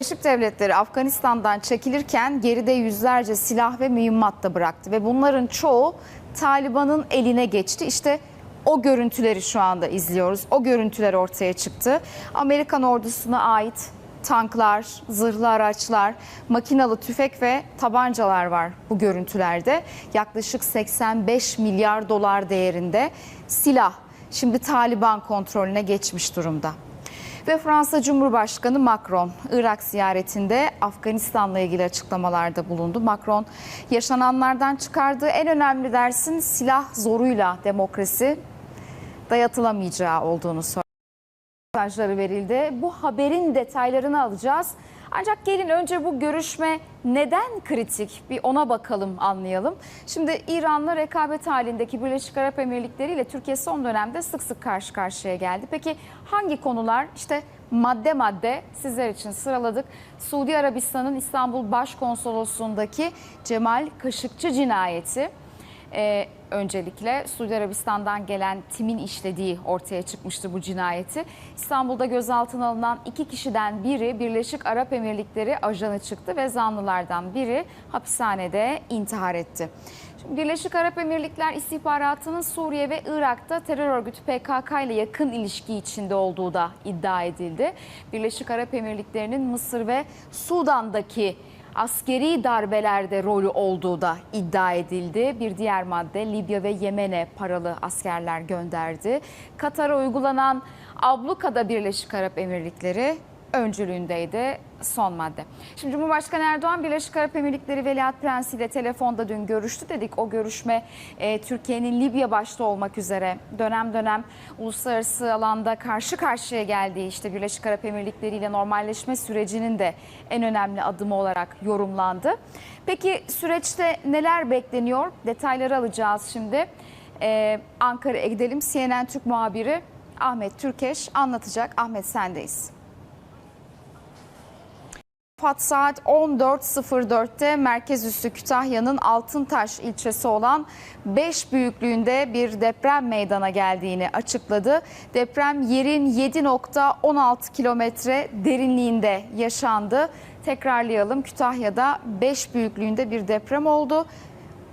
Birleşik Devletleri Afganistan'dan çekilirken geride yüzlerce silah ve mühimmat da bıraktı ve bunların çoğu Taliban'ın eline geçti. İşte o görüntüleri şu anda izliyoruz. O görüntüler ortaya çıktı. Amerikan ordusuna ait tanklar, zırhlı araçlar, makinalı tüfek ve tabancalar var bu görüntülerde. Yaklaşık 85 milyar dolar değerinde silah şimdi Taliban kontrolüne geçmiş durumda. Ve Fransa Cumhurbaşkanı Macron Irak ziyaretinde Afganistan'la ilgili açıklamalarda bulundu. Macron yaşananlardan çıkardığı en önemli dersin silah zoruyla demokrasi dayatılamayacağı olduğunu söyledi. Mesajları verildi. Bu haberin detaylarını alacağız. Ancak gelin önce bu görüşme neden kritik bir ona bakalım anlayalım. Şimdi İran'la rekabet halindeki Birleşik Arap Emirlikleri ile Türkiye son dönemde sık sık karşı karşıya geldi. Peki hangi konular işte madde madde sizler için sıraladık. Suudi Arabistan'ın İstanbul Başkonsolosluğundaki Cemal Kaşıkçı cinayeti. Ee, öncelikle Suudi Arabistan'dan gelen timin işlediği ortaya çıkmıştı bu cinayeti. İstanbul'da gözaltına alınan iki kişiden biri Birleşik Arap Emirlikleri ajanı çıktı ve zanlılardan biri hapishanede intihar etti. Şimdi Birleşik Arap Emirlikler istihbaratının Suriye ve Irak'ta terör örgütü PKK ile yakın ilişki içinde olduğu da iddia edildi. Birleşik Arap Emirlikleri'nin Mısır ve Sudan'daki askeri darbelerde rolü olduğu da iddia edildi. Bir diğer madde Libya ve Yemen'e paralı askerler gönderdi. Katar'a uygulanan ablukada Birleşik Arap Emirlikleri öncülüğündeydi son madde. Şimdi Cumhurbaşkanı Erdoğan Birleşik Arap Emirlikleri Veliaht Prensi ile telefonda dün görüştü dedik. O görüşme e, Türkiye'nin Libya başta olmak üzere dönem dönem uluslararası alanda karşı karşıya geldiği işte Birleşik Arap Emirlikleri ile normalleşme sürecinin de en önemli adımı olarak yorumlandı. Peki süreçte neler bekleniyor? Detayları alacağız şimdi. Ee, Ankara'ya gidelim. CNN Türk muhabiri Ahmet Türkeş anlatacak. Ahmet sendeyiz. Pat saat 14.04'te merkez üssü Kütahya'nın Altıntaş ilçesi olan 5 büyüklüğünde bir deprem meydana geldiğini açıkladı. Deprem yerin 7.16 kilometre derinliğinde yaşandı. Tekrarlayalım Kütahya'da 5 büyüklüğünde bir deprem oldu.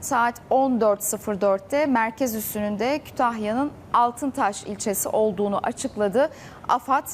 Saat 14.04'te merkez üssünün de Kütahya'nın Altıntaş ilçesi olduğunu açıkladı. AFAD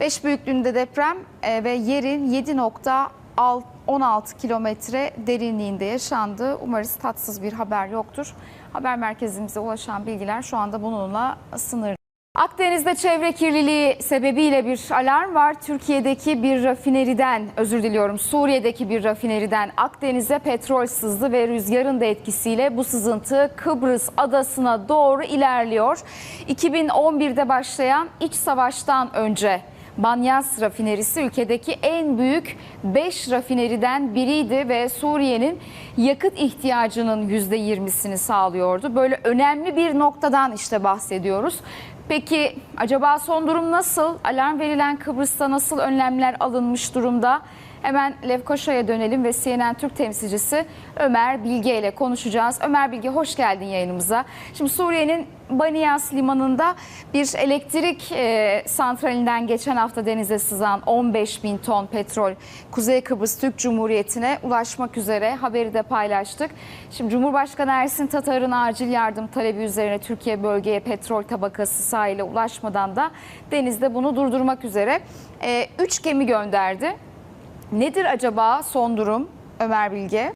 5 büyüklüğünde deprem e, ve yerin 7.16 kilometre derinliğinde yaşandı. Umarız tatsız bir haber yoktur. Haber merkezimize ulaşan bilgiler şu anda bununla sınırlı. Akdeniz'de çevre kirliliği sebebiyle bir alarm var. Türkiye'deki bir rafineriden, özür diliyorum Suriye'deki bir rafineriden Akdeniz'e petrol sızdı ve rüzgarın da etkisiyle bu sızıntı Kıbrıs adasına doğru ilerliyor. 2011'de başlayan iç savaştan önce Banyas rafinerisi ülkedeki en büyük 5 rafineriden biriydi ve Suriye'nin yakıt ihtiyacının %20'sini sağlıyordu. Böyle önemli bir noktadan işte bahsediyoruz. Peki acaba son durum nasıl? Alarm verilen Kıbrıs'ta nasıl önlemler alınmış durumda? Hemen Lefkoşa'ya dönelim ve CNN Türk temsilcisi Ömer Bilge ile konuşacağız. Ömer Bilge hoş geldin yayınımıza. Şimdi Suriye'nin Baniyas limanında bir elektrik e, santralinden geçen hafta denize sızan 15 bin ton petrol Kuzey Kıbrıs Türk Cumhuriyeti'ne ulaşmak üzere haberi de paylaştık. Şimdi Cumhurbaşkanı Ersin Tatar'ın acil yardım talebi üzerine Türkiye bölgeye petrol tabakası sahile ulaşmadan da denizde bunu durdurmak üzere 3 gemi gönderdi. Nedir acaba son durum Ömer Bilge?